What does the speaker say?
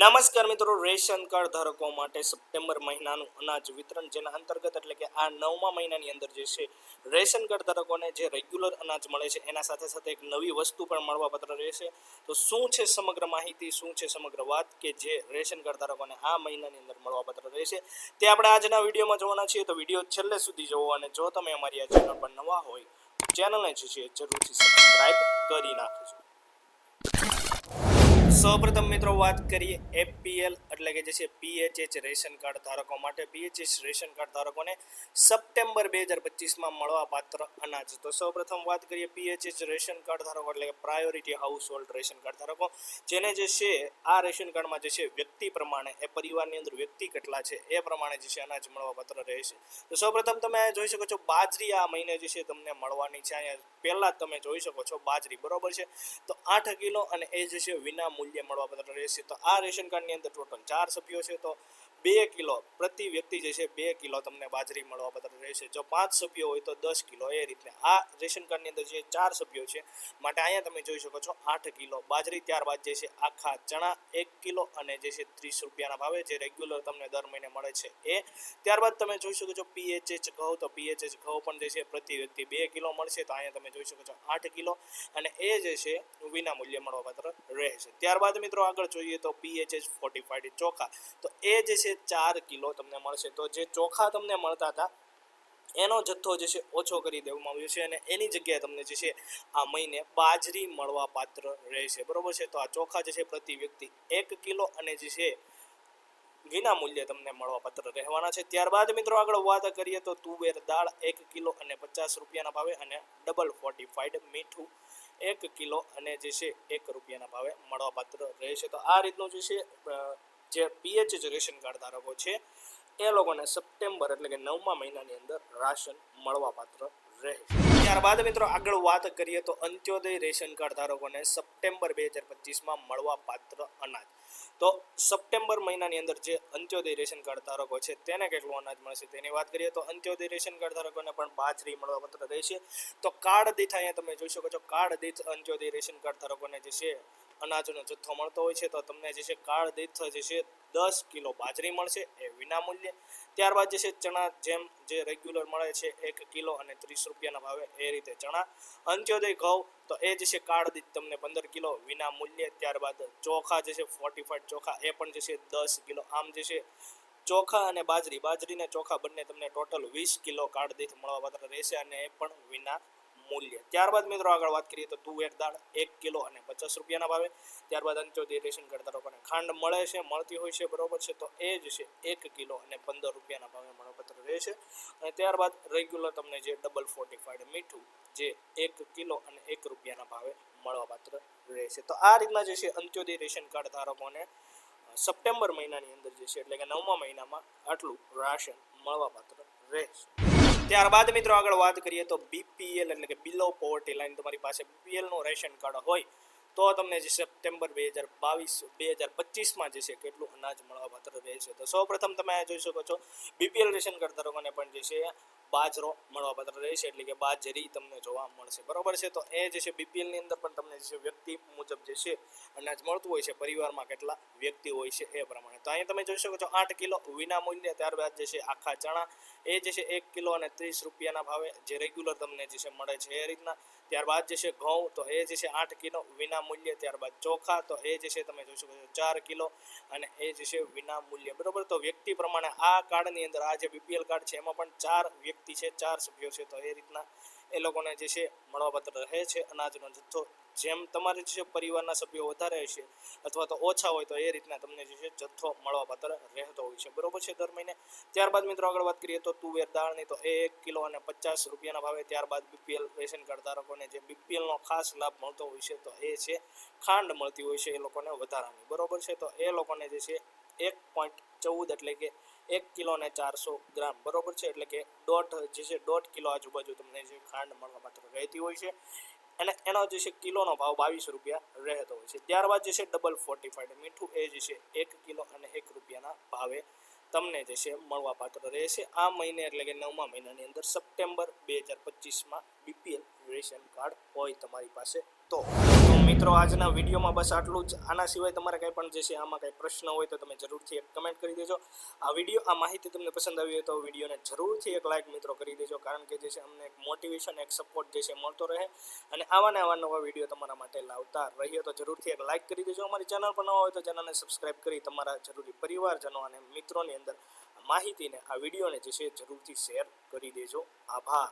નમસ્કાર મિત્રો, ration card ધારકો માટે સપ્ટેમ્બર મહિનાનું અનાજ વિતરણ, જેના અંતર્ગત એટલે કે આ નવમા મહિનાની અંદર જે છે, રેશન કાર્ડ ધારકોને જે રેગ્યુલર અનાજ મળે છે, એના સાથે સાથે એક નવી વસ્તુ પણ મળવાપાત્ર રહેશે. તો શું છે સમગ્ર માહિતી, શું છે સમગ્ર વાત કે જે રેશન કાર્ડ ધારકોને આ મહિનાની અંદર મળવાપાત્ર રહેશે, તે આપણે આજના વિડીયોમાં જોવાના છીએ. તો વીડિયો છેલ્લે સુધી જોવો અને જો તમે અમારી આ ચેનલ પર નવા હોય ચેનલને જે છે જરૂરથી સબસ્ક્રાઈબ કરી નાખજો. સૌપ્રથમ મિત્રો વાત કરીએ એપીએલ એટલે કે જે છે પીએચએચ રેશન કાર્ડ ધારકો માટે. પીએચએચ રેશન કાર્ડ ધારકોને સપ્ટેમ્બર બે હજાર પચીસમાં મળવા પાત્ર અનાજ. તો સૌપ્રથમ વાત કરીએ પીએચએચ રેશન કાર્ડ ધારકો એટલે કે priority household ration card ધારકો. જેને જે છે આ રેશન કાર્ડમાં જે છે વ્યક્તિ પ્રમાણે, એ પરિવારની અંદર વ્યક્તિ કેટલા છે, એ પ્રમાણે જે છે અનાજ મળવા પાત્ર રહેશે. તો સૌપ્રથમ તમે જોઈ શકો છો બાજરી આ મહિને જે છે તમને મળવાની છે. અહીંયા પહેલાં તમે જોઈ શકો છો બાજરી, બરોબર છે? તો આઠ કિલો અને એ જે છે વિના મૂલ્યે મળવાપાત્ર રહેશે. તો આ રેશન કાર્ડની અંદર ટોટલ ચાર સભ્યો છે. તો બે કિલો પ્રતિ વ્યક્તિ જે છે બે કિલો તમને બાજરી મળવાપાત્ર રહેશે. જો પાંચ સભ્યો હોય તો દસ કિલો. એ રીતે આ રેશન કાર્ડની અંદર જે ચાર સભ્યો છે, માટે અહીંયા તમે જોઈ શકો છો આઠ કિલો. બાજરી ત્યારબાદ જે છે આખા ચણા એક કિલો અને જે છે ત્રીસ રૂપિયાના ભાવે જે રેગ્યુલર તમને દર મહિને મળે છે એ. ત્યારબાદ તમે જોઈ શકો છો પીએચએચ ઘઉં. તો પીએચએચ ઘઉં પણ જે છે પ્રતિ વ્યક્તિ બે કિલો મળશે. તો અહીંયા તમે જોઈ શકો છો આઠ કિલો અને એ જે છે વિના મૂલ્યે મળવાપાત્ર રહેશે. ત્યારબાદ મિત્રો આગળ જોઈએ તો પીએચએચ ફોર્ટી ચોખા. તો એ જે છે ચાર કિલો તમને મળશે. તો જે ચોખા તમને મળતા હતા, એનો જથ્થો જે છે ઓછો કરી દેવામાં આવ્યો છે અને એની જગ્યાએ તમને જે છે આ મહિને બાજરી મળવા પાત્ર રહેશે. બરોબર છે? તો આ ચોખા જે છે પ્રતિ વ્યક્તિ એક કિલો અને જે છે વિના મૂલ્યે તમને મળવાપાત્ર રહેવાના છે. ત્યારબાદ મિત્રો આગળ વાત કરીએ તો તુવેર દાળ એક કિલો અને પચાસ રૂપિયાના ભાવે અને ડબલ ફોર્ટિફાઈડ મીઠું એક કિલો અને જે છે એક રૂપિયાના ભાવે મળવાપાત્ર રહેશે. તો આ રીતનું જે છે જે પીએચ રેશન કાર્ડ ધારકો છે, એ લોકોને સપ્ટેમ્બર એટલે કે નવમા મહિનાની અંદર રાશન મળવાપાત્ર રહે ત્યારબાદ મિત્રો આગળ વાત કરીએ તો અંત્યોદય રેશન કાર્ડ ધારકોને સપ્ટેમ્બર બે હજાર પચીસમાં મળવાપાત્ર અનાજ. તો સપ્ટેમ્બર મહિનાની અંદર જે અંત્યોદય રેશન કાર્ડ ધારકો છે, તેને કેટલું અનાજ મળશે તેની વાત કરીએ તો અંત્યોદય રેશન કાર્ડ ધારકોને પણ બાજરી મળવાપાત્ર રહેશે. તો કાર્ડ દીઠ અહીંયા તમે જોઈ શકો છો, કાર્ડ દીઠ અંત્યોદય રેશન કાર્ડ ધારકોને જે છે અનાજનો જથ્થો મળતો હોય છે, તો તમને જે છે કાળ દીઠ જે છે દસ કિલો બાજરી મળશે, એ વિનામૂલ્ય. ત્યારબાદ જે છે ચણા જેમ જે રેગ્યુલર મળે છે એક કિલો અને ત્રીસ રૂપિયાના ભાવે, એ રીતે ચણા. અંત્યોદય ઘઉં, તો એ જે છે કાળ દીઠ તમને પંદર કિલો વિનામૂલ્યે. ત્યારબાદ ચોખા જે છે ફોર્ટિફાઈડ ચોખા, એ પણ જે છે દસ કિલો. આમ જે છે ચોખા અને બાજરી, બાજરીને ચોખા બંને તમને ટોટલ વીસ કિલો કાળ દીઠ મળવાપાત્ર રહેશે અને એ પણ વિના મૂલ્ય. ત્યારબાદ મિત્રો આગળ વાત કરીએ તો તુવેર દાળ, એક કિલો અને પચાસ રૂપિયાના ભાવે. ત્યારબાદ અંત્યોદય રેશન કાર્ડ ધારકોને ખાંડ મળે છે, મળતી હોય છે, બરોબર છે. તો એ જ છે, એક કિલો અને પંદર રૂપિયાના ભાવે મળવાપાત્ર રહેશે અને ત્યારબાદ રેગ્યુલર તમને જે ડબલ ફોર્ટીફાઈડ મીઠું જે એક કિલો અને એક રૂપિયાના ભાવે મળવાપાત્ર રહેશે તો આ રીતના જે છે અંત્યોદય રેશન કાર્ડ ધારકોને સપ્ટેમ્બર મહિનાની અંદર જે છે, એટલે કે નવમા મહિનામાં આટલું રાશન મળવાપાત્ર રહેશે ત્યારબાદ મિત્રો આગળ વાત કરીએ તો બીપીએલ એટલે કે બિલો પોવર્ટી લાઈન તમારી પાસે બીપીએલનું રેશન કાર્ડ હોય તો તમને જે સપ્ટેમ્બર બે હજાર બાવીસ બે હજાર પચીસમાં જે છે કેટલું અનાજ મળવા પાત્ર રહેશે તો સૌપ્રથમ તમે જોઈ શકો છો બીપીએલ રેશન કાર્ડ ધારકોને પણ જે છે બાજરો મળવા પાત્ર રહેશે એટલે કે બાજરી તમને જોવા મળશે બરોબર છે તો એ જે છે બીપીએલની અંદર પણ તમને જે છે વ્યક્તિ મુજબ જે છે અનાજ મળતું હોય છે પરિવારમાં કેટલા વ્યક્તિ હોય છે એ પ્રમાણે તો અહીંયા તમે જોઈ શકો છો આઠ કિલો વિના મૂલ્ય ત્યારબાદ જે છે આખા ચણા એ જે છે એક કિલો અને ત્રીસ રૂપિયાના ભાવે જે રેગ્યુલર તમને જે છે મળે છે એ રીતના ત્યારબાદ જે છે ઘઉં તો એ જે છે આઠ કિલો વિના મૂલ્ય ત્યારબાદ ચોખા, તો એ જે છે તમે જોઈ શકો છો, ચાર કિલો અને એ જે છે વિના મૂલ્ય બરોબર? તો વ્યક્તિ પ્રમાણે આ કાર્ડની અંદર આ જે બીપીએલ કાર્ડ છે, એમાં પણ ચાર વ્યક્તિ છે, ચાર સભ્યો છે, તો એ રીતના એ લોકોને જે છે મળવાપાત્ર રહે છે અનાજનો જથ્થો. જેમ તમારે જે છે પરિવારના સભ્યો વધારે હશે અથવા તો ઓછા હોય તો એ રીતના તમને જે છે જથ્થો મળવાપાત્ર રહેતો હોય છે. બરોબર છે દર મહિને? ત્યારબાદ મિત્રો આગળ વાત કરીએ તો તુવેર દાળની તો એક કિલો અને પચાસ રૂપિયાના ભાવે ત્યારબાદ બીપીએલ રેશન કાર્ડ ધારકોને જે બીપીએલનો ખાસ લાભ મળતો હોય છે તો એ છે ખાંડ મળતી હોય છે એ લોકોને વધારાની. બરોબર છે? તો એ લોકોને જે છે એક પોઈન્ટ ચૌદ એટલે કે એક કિલો ને ચારસો ગ્રામ. બરોબર છે? એટલે કે દોઢ જે છે, દોઢ કિલો આજુબાજુ તમને જે ખાંડ મળવા માત્ર રહેતી હોય છે. અને એનો જે છે, કિલોનો ભાવ બાવીસ રૂપિયા રહેતો હોય છે. ત્યારબાદ જે છે ડબલ ફોર્ટી ફાઈવ મીઠું એ જે છે, એક કિલો અને એક રૂપિયાના ભાવે તમને જે છે, મળવાપાત્ર રહેશે. આ મહિને એટલે કે નવમા મહિનાની અંદર સપ્ટેમ્બર બે હજાર પચીસમાં બીપીએલ રેશન કાર્ડ હોય તમારી પાસે તો. મિત્રો, આજના વિડીયોમાં બસ આટલું જ. આના સિવાય તમારે કંઈ પણ જે છે આમાં કંઈ પ્રશ્ન હોય તો તમે જરૂરથી એક કમેન્ટ કરી દેજો. આ વીડિયો, આ માહિતી તમને પસંદ આવી હોય તો વિડીયોને જરૂરથી એક લાઇક મિત્રો કરી દેજો, કારણ કે જે છે અમને એક મોટિવેશન એક સપોર્ટ જે છે મળતો રહે. અને આવા ને આવા નવા વીડિયો તમારા માટે લાવતા રહીએ તો જરૂરથી એક લાઇક કરી દેજો. અમારી ચેનલ પર ન હોય તો ચેનલને સબસ્ક્રાઇબ કરી તમારા જરૂરી પરિવારજનો અને મિત્રોની અંદર માહિતીને, આ વિડીયોને જે છે જરૂરથી શેર કરી દેજો. આભાર.